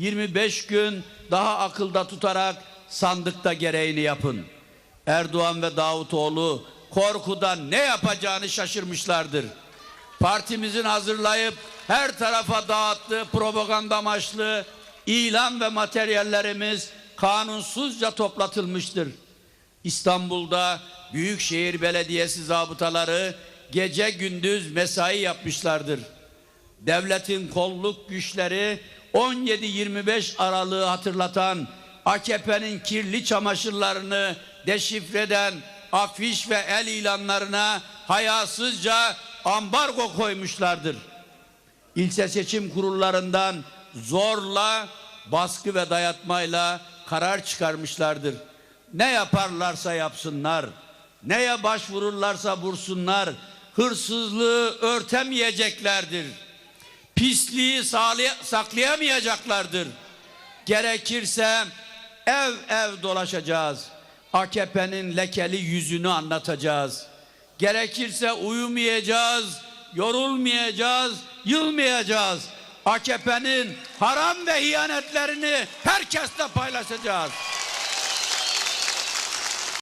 25 gün daha akılda tutarak sandıkta gereğini yapın. Erdoğan ve Davutoğlu korkudan ne yapacağını şaşırmışlardır. Partimizin hazırlayıp her tarafa dağıttığı propaganda amaçlı ilan ve materyallerimiz kanunsuzca toplatılmıştır. İstanbul'da Büyükşehir Belediyesi zabıtaları gece gündüz mesai yapmışlardır. Devletin kolluk güçleri 17-25 Aralık'ı hatırlatan AKP'nin kirli çamaşırlarını deşifre eden afiş ve el ilanlarına hayasızca ambargo koymuşlardır. İlçe seçim kurullarından zorla, baskı ve dayatmayla karar çıkarmışlardır. Ne yaparlarsa yapsınlar, neye başvururlarsa bursunlar, hırsızlığı örtemeyeceklerdir. Pisliği saklayamayacaklardır. Gerekirse ev ev dolaşacağız. AKP'nin lekeli yüzünü anlatacağız. Gerekirse uyumayacağız, yorulmayacağız, yılmayacağız. AKP'nin haram ve hiyanetlerini herkesle paylaşacağız.